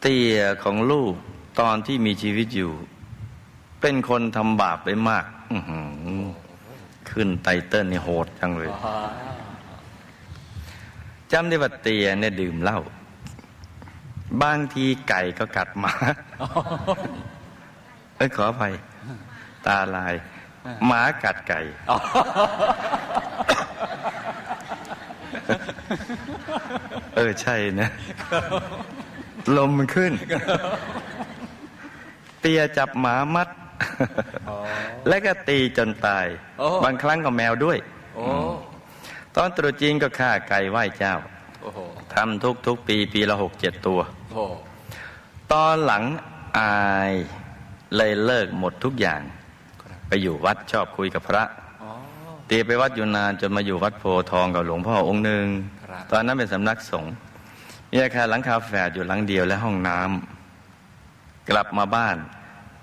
เตี่ยของลูกตอนที่มีชีวิตอยู่ เป็นคนทำบาปไปมากขึ้นไตเติ้ลนี่โหดจังเลยจำได้ว่าเตี่ยเนี่ยดื่มเหล้าบางทีไก่ก็กัดหมาเอ้ยขออภัยตาลายหมากัดไก่เออใช่นะ ลมมันขึ้น เตียจับหมามัด แล้วก็ตีจนตายโอ้บางครั้งก็แมวด้วยโอ้ตอนตรุษจีนก็ฆ่าไก่ไหว้เจ้าโอ้โหทำทุกทุกๆปีปีละหกเจ็ดตัวโอ้โหตอนหลังอายเลยเลิกหมดทุกอย่าง ไปอยู่วัดชอบคุยกับพระอ๋อตีไปวัดอยู่นานจนมาอยู่วัดโพธิ์ทองกับหลวงพ่อองค์หนึ่งครับตอนนั้นเป็นสำนักสงฆ์ มีอาคารหลังคาแฝดอยู่หลังเดียวและห้องน้ำกลับมาบ้าน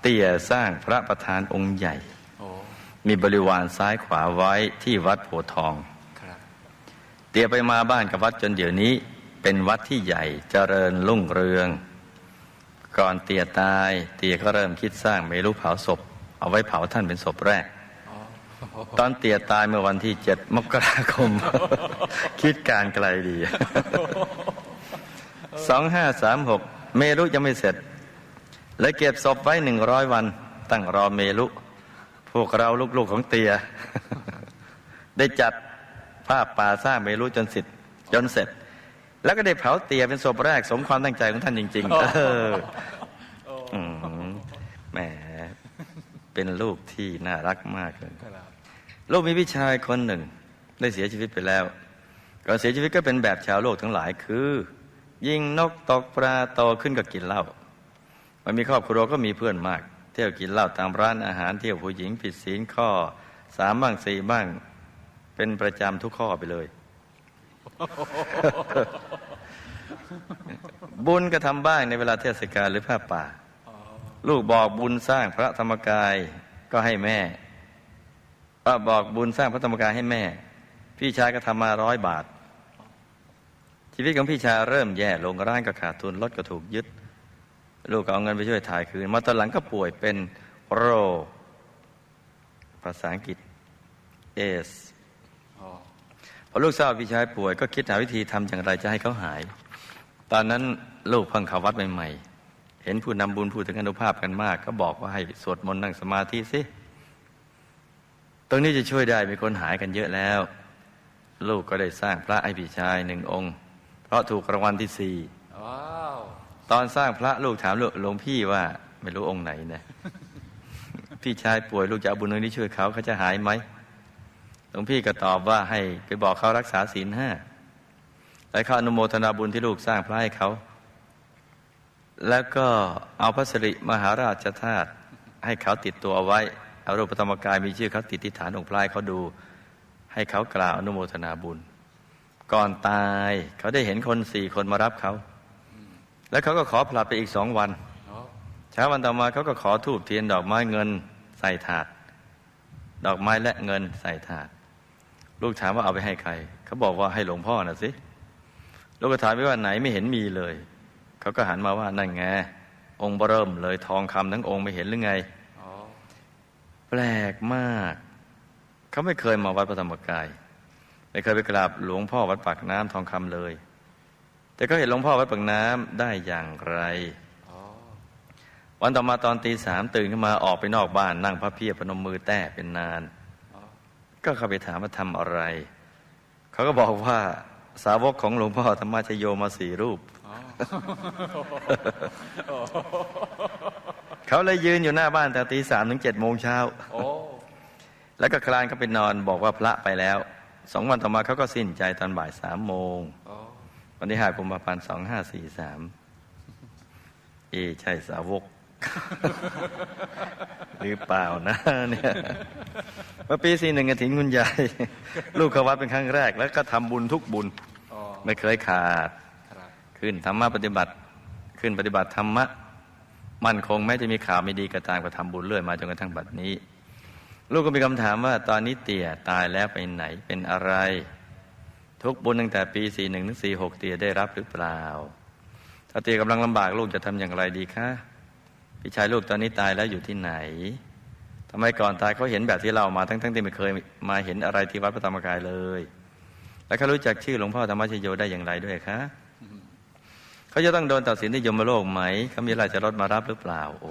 เตี่ยสร้างพระประธานองค์ใหญ่โอ้มีบริวารซ้ายขวาไว้ที่วัดโพธิ์ทองครับเตียไปมาบ้านกับวัดจนเดี๋ยวนี้ เป็นวัดที่ใหญ่เจริญรุ่งเรือง ก่อนเตียตาย เตียก็เริ่มคิดสร้างเมรุเผาศพ เอาไว้เผาท่านเป็นศพแรกอ๋อตอนเตียตายเมื่อวันที่เจ็ดมกราคม คิดการไกลดี สองห้าสามหกเมรุยังไม่เสร็จเลยเก็บศพไว้หนึ่งร้อยวัน ตั้งรอเมรุ พวกเราลูกๆของเตีย ได้จัดภาพป่าสร้างเมรุจนเสร็จจนเสร็จ แล้วก็ได้เผาเตียเป็นศพแรกสมความตั้งใจของท่านจริง ๆ เอออืมแหมเป็นลูกที่น่ารักมากเลยครับลูกมีพี่ชายคนหนึ่ง ได้เสียชีวิตไปแล้วก่อนเสียชีวิตก็เป็นแบบชาวโลกทั้งหลายคือ ยิงนกตกปลาโตขึ้นก็กินเหล้ามันมีครอบครัวก็มีเพื่อนมาก เที่ยวกินเหล้าตามร้านอาหารเที่ยวผู้หญิงผิดศีลข้อสามบ้างสี่บ้าง เป็นประจำทุกข้อไปเลย บุญก็ทำบ้างในเวลาเทศกาลหรือผ้าป่า ลูกบอกบุญสร้างพระธรรมกายก็ให้แม่บอกบุญสร้างพระธรรมกายให้แม่ พี่ชายก็ทำมาร้อยบาท ชีวิตของพี่ชายเริ่มแย่ลงร้านก็ขาดทุนรถก็ถูกยึด ลูกก็เอาเงินไปช่วยถ่ายคืน มาตอนหลังก็ป่วยเป็นโรค ภาษาอังกฤษเอสพอลูกทราบว่าพี่ชายป่วยก็คิดหาวิธีทำอย่างไรจะให้เขาหาย ตอนนั้นลูกพังขาวัดใหม่ๆ เห็นผู้นำบุญพูดถึงอนุภาพกันมาก ก็บอกว่าให้สวดมนต์นั่งสมาธิสิตรงนี้จะช่วยได้มีคนหายกันเยอะแล้ว ลูกก็ได้สร้างพระให้พี่ชายหนึ่งองค์ เพราะถูกรางวัลที่สี่ว้าวตอนสร้างพระลูกถามหลวงพี่ว่า ไม่รู้องค์ไหนนะพี่ชายป่วยลูกจะเอาบุญนี้ช่วยเขาเขาจะหายไหมหลวงพี่ก็ตอบว่าให้ไปบอกเขารักษาศีลห้าและเขาอนุโมทนาบุญที่ลูกสร้างพระให้เขา แล้วก็เอาพระสิริมหาราชธาตุให้เขาติดตัวเอาไว้เอารูปธรรมกายมีชื่อเขาติดที่ฐานองค์พระให้เขาดู ให้เขากล่าวอนุโมทนาบุญ ก่อนตาย เขาได้เห็นคนสี่คนมารับเขา แล้วเขาก็ขอผลัดไปอีกสองวันอ๋อเช้าวันต่อมาเขาก็ขอทูบเทียนดอกไม้เงินใส่ถาด ดอกไม้และเงินใส่ถาด ลูกถามว่าเอาไปให้ใคร เขาบอกว่าให้หลวงพ่อน่ะสิลูกก็ถามไปว่าไหนไม่เห็นมีเลย เขาก็หันมาว่านั่นไงองค์เบอเริ่มเลยทองคำทั้งองค์ไม่เห็นหรือไงอ๋อแปลกมาก เขาไม่เคยมาวัดพระธรรมกาย ไม่เคยไปกราบหลวงพ่อวัดปากน้ำทองคำเลย แต่ก็เห็นหลวงพ่อวัดปากน้ำได้อย่างไรอ๋อวันต่อมาตอนตีสามตื่นขึ้นมาออกไปนอกบ้านนั่งพระเพียบพนมมือแต้เป็นนานอ๋อก็เข้าไปถามว่าทำอะไร เขาก็บอกว่าสาวกของหลวงพ่อธรรมชโยมาสี่รูปอ๋อเขาเลยยืนอยู่หน้าบ้านแต่ตีสามถึงเจ็ดโมงเช้าโอ้แล้วก็คลานเข้าไปนอนบอกว่าพระไปแล้ว สองวันต่อมาเขาก็สิ้นใจตอนบ่ายสามโมงอ๋อวันที่ห้ากุมภาพันธ์สองห้าสี่สามเอใช่สาวก หรือเปล่านะเนี่ยเมื่อปีสี่หนึ่งกถินคุณยาย ลูกเขาวัดเป็นครั้งแรก แล้วก็ทำบุญทุกบุญอ๋อไม่เคยขาดครับขึ้นธรรมะปฏิบัติ ขึ้นปฏิบัติธรรมะ มั่นคงแม้จะมีข่าวไม่ดีก็ตามก็ทำบุญเรื่อยมาจนกระทั่งบัดนี้ ลูกก็มีคำถามว่าตอนนี้เตี่ยตายแล้วไปไหนเป็นอะไร ทุกบุญตั้งแต่ปี41ถึง46เตี่ยได้รับหรือเปล่า ถ้าเตี่ยกำลังลำบากลูกจะทำอย่างไรดีคะพี่ชายลูกตอนนี้ตายแล้วอยู่ที่ไหนทำไมก่อนตายเขาเห็นแบบที่เรามาทั้งๆที่ไม่เคยมาเห็นอะไรที่วัดพระธรรมกายเลย แล้วเขารู้จักชื่อหลวงพ่อธรรมชโยได้อย่างไรด้วยคะเขาจะต้องโดนตัดสินที่ยมโลกไหมเขามีราชรถมารับหรือเปล่า โอ้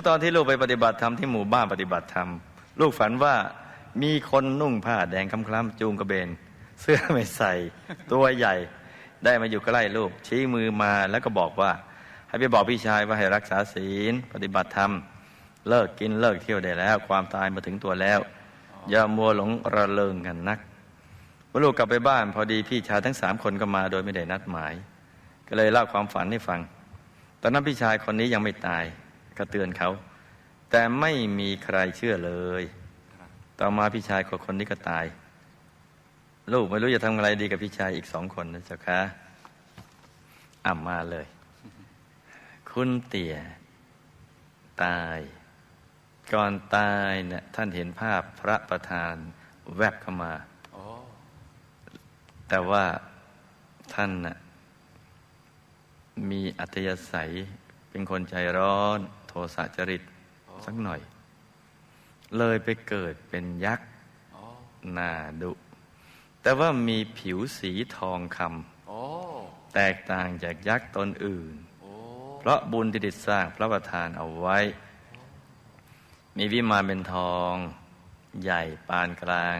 โหเมื่อตอนที่ลูกไปปฏิบัติธรรมที่หมู่บ้านปฏิบัติธรรม ลูกฝันว่ามีคนนุ่งผ้าแดงคล้ำๆจูงกระเบน เสื้อไม่ใส่ตัวใหญ่ ได้มาอยู่ใกล้ลูก ชี้มือมาแล้วก็บอกว่า ให้ไปบอกพี่ชายว่าให้รักษาศีล ปฏิบัติธรรม เลิกกินเลิกเที่ยวได้แล้ว ความตายมาถึงตัวแล้ว อย่ามัวหลงระเริงกันนักเมื่อลูกกลับไปบ้านพอดีพี่ชายทั้งสามคนก็มาโดยไม่ได้นัดหมาย ก็เลยเล่าความฝันให้ฟัง ตอนนั้นพี่ชายคนนี้ยังไม่ตาย ก็เตือนเขา แต่ไม่มีใครเชื่อเลย ต่อมาพี่ชายคนคนนี้ก็ตาย ลูกไม่รู้จะทำอะไรดีกับพี่ชายอีกสองคนนะเจ้าคะอ่ำมาเลย คุณเตี่ยตาย ก่อนตายเนี่ยท่านเห็นภาพพระประธานแวบเข้ามาแต่ว่าท่านน่ะมีอัธยาศัยเป็นคนใจร้อน โทสะจริตสักหน่อย เลยไปเกิดเป็นยักษ์โอ้หน้าดุ แต่ว่ามีผิวสีทองคโอ้ำแตกต่างจากยักษ์ตนอื่นโอ้เพราะบุญที่ได้สร้างพระประธานเอาไว้ มีวิมานเป็นทอง ใหญ่ปานกลาง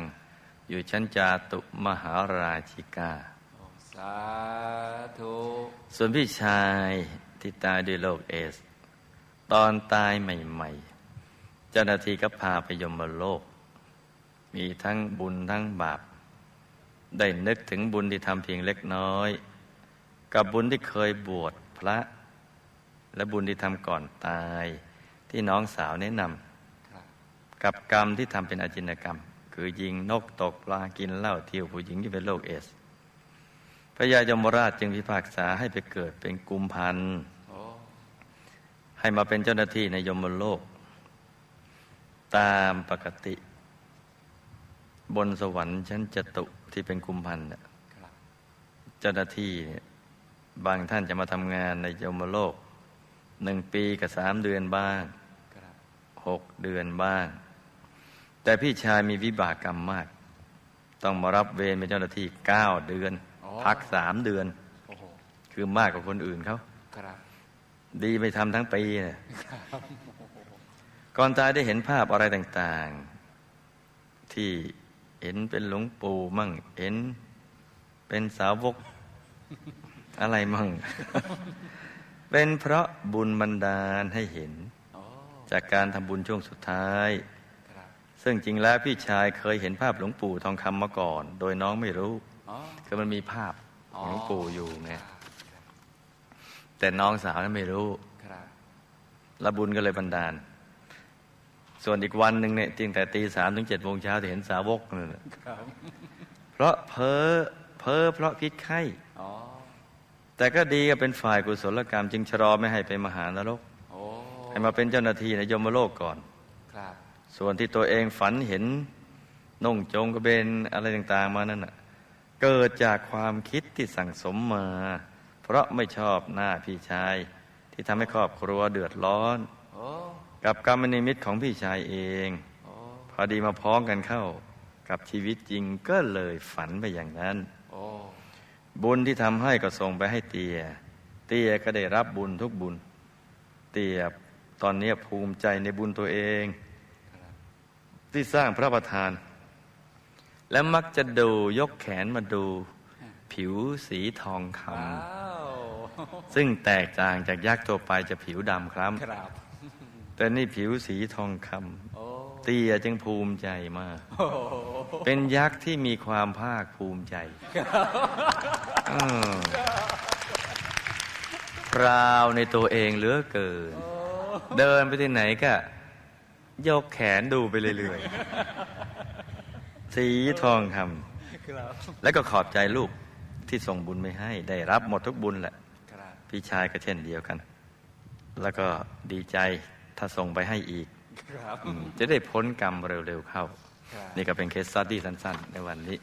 อยู่ชั้นจาตุมหาราชิกาสาธุส่วนพี่ชายที่ตายด้วยโรคเอส ตอนตายใหม่ ๆ เจ้าหน้าที่ก็พาไปยมโลก มีทั้งบุญทั้งบาป ได้นึกถึงบุญที่ทำเพียงเล็กน้อย กับบุญที่เคยบวชพระ และบุญที่ทำก่อนตายที่น้องสาวแนะนำกับกรรมที่ทำเป็นอาจินกรรม คือยิงนกตกปลากินเหล้าเที่ยวผู้หญิงที่เป็นโรคเอสพระยายมราชจึงพิพากษาให้ไปเกิดเป็นกุมพันธ์ ให้มาเป็นเจ้าหน้าที่ในยมโลก ตามปกติ บนสวรรค์ชั้นจตุที่เป็นกุมพันธ์น่ะครับเจ้าหน้าที่เนี่ยบางท่านจะมาทำงานในยมโลกหนึ่งปีกับสามเดือนบ้างครับหกเดือนบ้าง แต่พี่ชายมีวิบากกรรมมาก ต้องมารับเวรเป็นเจ้าหน้าที่เก้าเดือน พักสามเดือนโอ้โหคือมากกว่าคนอื่นเขาครับ ดีไม่ทำทั้งปีเนี่ยก่อนตายได้เห็นภาพอะไรต่างๆ ที่เห็นเป็นหลวงปู่มั่ง เห็นเป็นสาวกอะไรมั่ง เป็นเพราะบุญบันดาลให้เห็นโอ้จากการทำบุญช่วงสุดท้ายครับซึ่งจริงแล้วพี่ชายเคยเห็นภาพหลวงปู่ทองคำมาก่อน โดยน้องไม่รู้อ๋อคือมันมีภาพของหลวงปู่อยู่ไงครับ แต่น้องสาวนั้นไม่รู้ครับและบุญก็เลยบันดาล ส่วนอีกวันหนึ่งเนี่ยตั้งแต่ตีสามถึงเจ็ดโมงเช้าจะเห็นสาวกนั่นแหละครับเพราะเพ้อเพ้อเพราะพิษไข้อ๋อแต่ก็ดีก็เป็นฝ่ายกุศลกรรม จึงชะลอไม่ให้ไปมหานรกโอ้ให้มาเป็นเจ้าหน้าที่ในยมโลกก่อนครับส่วนที่ตัวเองฝันเห็นนุ่งโจงกระเบนอะไรต่าง ๆ มานั่นน่ะเกิดจากความคิดที่สั่งสมมาเพ ราะไม่ชอบหน้าพี่ชาย ที่ทำให้ครอบครัวเดือดร้อนอกับกรรมนิมิตของพี่ชายเองอพอดีมาพ้องกันเข้า กับชีวิตจริงก็เลยฝันไปอย่างนั้น บุญที่ทำให้ก็ส่งไปให้เตีย เตียก็ได้รับบุญทุกบุญ เตียตอนนี้ภูมิใจในบุญตัวเอง ที่สร้างพระประธาน และมักจะดูยกแขนมาดู ผิวสีทองคำ ซึ่งแตกต่างจากยักษ์ทั่วไปจะผิวดำคล้ครับำแต่นี่ผิวสีทองคโอ้ำเตียจึงภูมิใจมากโอ้เป็นยักษ์ที่มีความภาคภูมิใจอืมพราวในตัวเองเหลือเกิน เดินไปที่ไหนก็ยกแขนดูไปเรื่อยๆ สีทองคครับำแล้วก็ขอบใจลูกที่ส่งบุญไม่ให้ ได้รับหมดทุกบุญแหละครับ พี่ชายก็เช่นเดียวกัน แล้วก็ดีใจถ้าส่งไปให้อีกครับอืมจะได้พ้นกรรมเร็วๆเข้าครับนี่ก็เป็นเคสสตัดดี้สั้น ๆ ในวันนี้